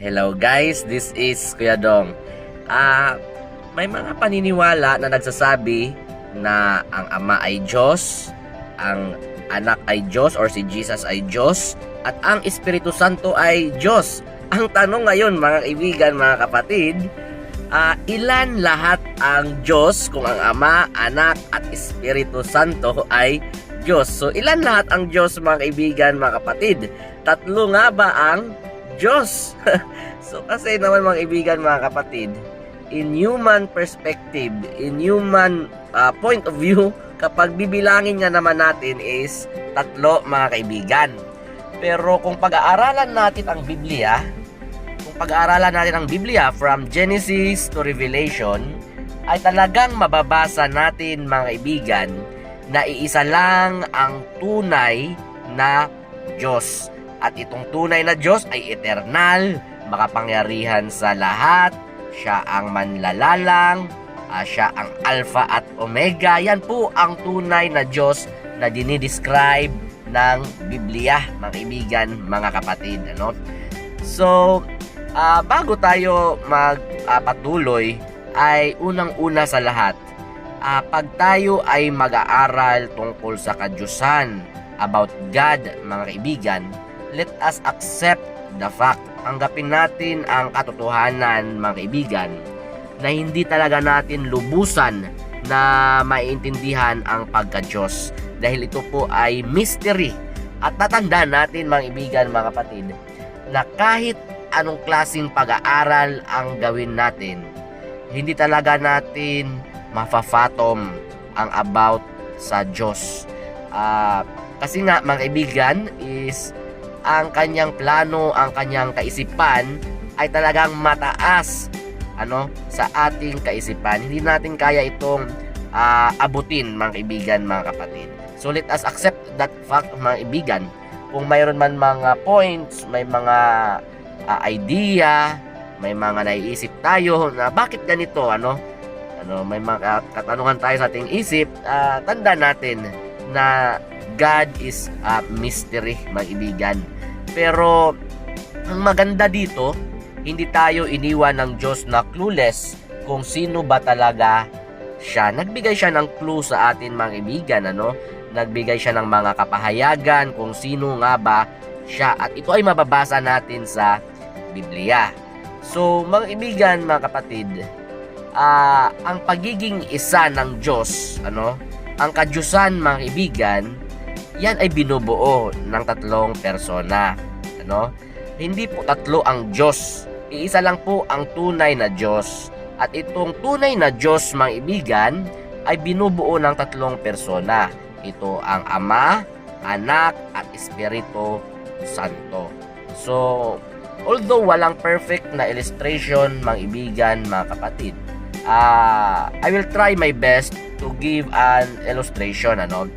Hello guys, this is Kuya Dong. Ah, may mga paniniwala na nagsasabi na ang Ama ay Diyos, ang anak ay Diyos or si Jesus ay Diyos, at ang Espiritu Santo ay Diyos. Ang tanong ngayon mga kaibigan, mga kapatid, ah, ilan lahat ang Diyos kung ang Ama, Anak at Espiritu Santo ay Diyos? So ilan lahat ang Diyos mga kaibigan, mga kapatid? Tatlo nga ba ang Diyos? so kasi naman mga kaibigan, mga kapatid, in human perspective, in human uh, point of view, kapag bibilangin nga naman natin is tatlo mga kaibigan. Pero kung pag-aaralan natin ang Biblia, kung pag-aaralan natin ang Biblia from Genesis to Revelation, ay talagang mababasa natin mga kaibigan na iisa lang ang tunay na Diyos. At itong tunay na Diyos ay eternal, makapangyarihan sa lahat, siya ang manlalalang, ah, siya ang Alpha at Omega. Yan po ang tunay na Diyos na dinidescribe ng Biblia, mga kaibigan, mga kapatid. Ano? So, ah, bago tayo magpatuloy, ay unang-una sa lahat, ah, pag tayo ay mag-aaral tungkol sa kadyusan about God, mga kaibigan, let us accept the fact. Tanggapin natin ang katotohanan, mga kaibigan, na hindi talaga natin lubusan na maiintindihan ang pagka-Diyos. Dahil ito po ay mystery. At tatandaan natin, mga kaibigan, mga kapatid, na kahit anong klasing pag-aaral ang gawin natin, hindi talaga natin mafafatom ang about sa Diyos. Ah, kasi nga, mga kaibigan, is ang kanyang plano, ang kanyang kaisipan ay talagang mataas ano sa ating kaisipan. Hindi natin kaya itong ah, abutin mga kaibigan, mga kapatid. So let us accept that fact mga kaibigan. Kung mayroon man mga points, may mga ah, idea, may mga naiisip tayo na bakit ganito ano? Ano, may mga katanungan tayo sa ating isip, ah, tanda natin na God is a mystery, mga kaibigan. Pero ang maganda dito, hindi tayo iniwan ng Diyos na clueless kung sino ba talaga siya. Nagbigay siya ng clue sa atin mga kaibigan, ano? Nagbigay siya ng mga kapahayagan kung sino nga ba siya. At ito ay mababasa natin sa Biblia. So, mga kaibigan, mga kapatid, ah, ang pagiging isa ng Diyos, ano? Ang kadyusan, mga kaibigan, yan ay binubuo ng tatlong persona. Ano? Hindi po tatlo ang Diyos. Iisa lang po ang tunay na Diyos. At itong tunay na Diyos, mga ibigan, ay binubuo ng tatlong persona. Ito ang Ama, Anak, at Espiritu Santo. So, although walang perfect na illustration, mga ibigan, mga kapatid, ah I will try my best to give an illustration, ano?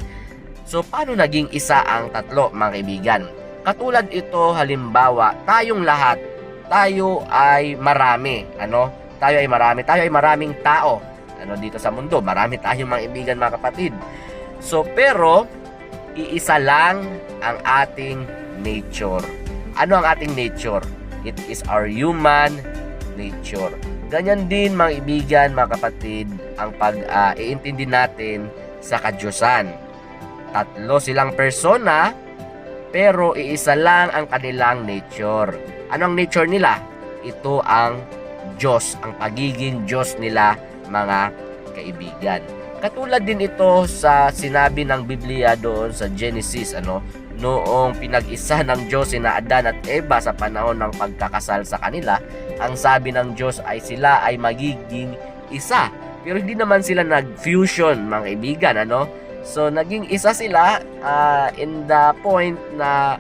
So, paano naging isa ang tatlo, mga kaibigan? Katulad ito, halimbawa, tayong lahat, tayo ay marami, ano? Tayo ay marami, tayo ay maraming tao, ano, dito sa mundo. Marami tayong mga kaibigan, mga kapatid. So, pero, iisa lang ang ating nature. Ano ang ating nature? It is our human nature. Ganyan din, mga kaibigan, mga kapatid, ang pag-iintindi natin sa kadyusan tatlo silang persona pero iisa lang ang kanilang nature. Anong nature nila? Ito ang Diyos, ang pagiging Diyos nila mga kaibigan. Katulad din ito sa sinabi ng Biblia doon sa Genesis, ano, noong pinag-isa ng Diyos sina Adan at Eva sa panahon ng pagkakasal sa kanila, ang sabi ng Diyos ay sila ay magiging isa. Pero hindi naman sila nag-fusion, mga kaibigan, ano? So, naging isa sila ah, in the point na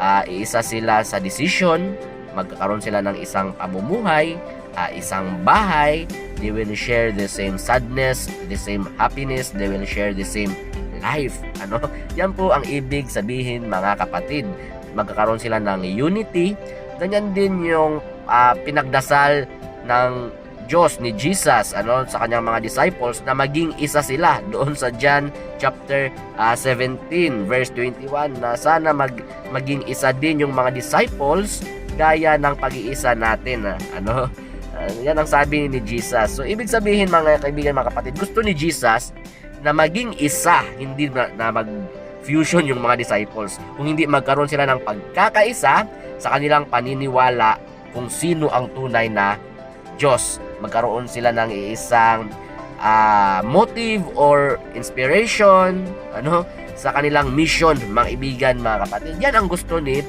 ah, isa sila sa decision, magkakaroon sila ng isang pamumuhay, ah, isang bahay, they will share the same sadness, the same happiness, they will share the same life. Ano? Yan po ang ibig sabihin mga kapatid. Magkakaroon sila ng unity. Ganyan din yung ah, pinagdasal ng Diyos ni Jesus ano sa kanyang mga disciples na maging isa sila doon sa John chapter ah, 17 verse 21 na sana mag maging isa din yung mga disciples gaya ng pag-iisa natin. ah. Ano? Ah, yan ang sabi ni Jesus. So, ibig sabihin mga kaibigan, mga kapatid, gusto ni Jesus na maging isa, hindi na, na mag-fusion yung mga disciples. Kung hindi magkaroon sila ng pagkakaisa sa kanilang paniniwala kung sino ang tunay na Diyos. Magkaroon sila ng isang ah, motive or inspiration ano sa kanilang mission mga ibigan mga kapatid. Yan ang gusto ni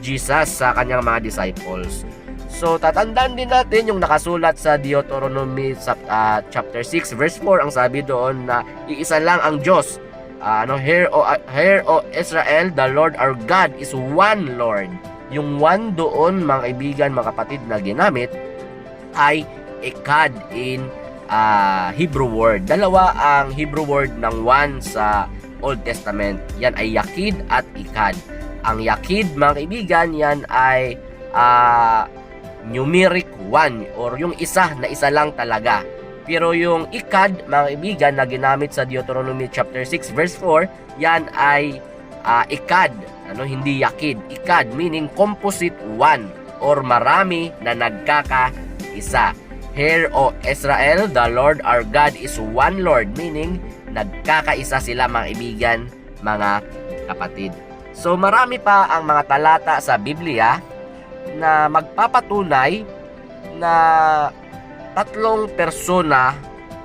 Jesus sa kanyang mga disciples. So tatandaan din natin yung nakasulat sa Deuteronomy ah, chapter 6 verse 4 ang sabi doon na iisa lang ang Diyos. Ah, ano hear o hear o Israel the Lord our God is one Lord yung one doon mga kaibigan mga kapatid na ginamit ay ekad in ah, Hebrew word. Dalawa ang Hebrew word ng one sa Old Testament. Yan ay yakid at ikad. Ang yakid, mga kaibigan, yan ay ah, numeric one or yung isa na isa lang talaga. Pero yung ikad, mga kaibigan, na ginamit sa Deuteronomy chapter 6 verse 4, yan ay ah, ikad, ano hindi yakid. Ikad meaning composite one or marami na nagkakaisa. Hear, O Israel, the Lord our God is one Lord, meaning nagkakaisa sila mga ibigan, mga kapatid. So marami pa ang mga talata sa Biblia na magpapatunay na tatlong persona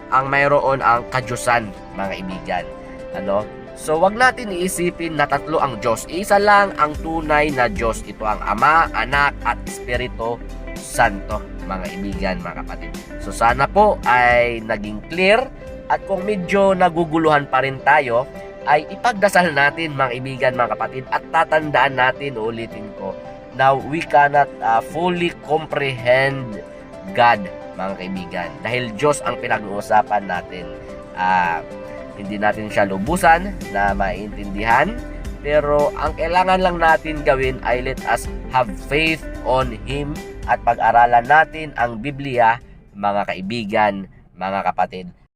ang mayroon ang kadyusan, mga ibigan. Ano? So wag natin iisipin na tatlo ang Diyos. Isa lang ang tunay na Diyos. Ito ang Ama, Anak at Espiritu Santo, mga ibigan, mga kapatid. So sana po ay naging clear at kung medyo naguguluhan pa rin tayo, ay ipagdasal natin mga ibigan, mga kapatid at tatandaan natin, ulitin ko, na we cannot uh, fully comprehend God, mga kaibigan. Dahil Diyos ang pinag-uusapan natin. Ah, hindi natin siya lubusan na maintindihan. Pero ang kailangan lang natin gawin ay let us have faith on Him at pag-aralan natin ang Biblia, mga kaibigan, mga kapatid.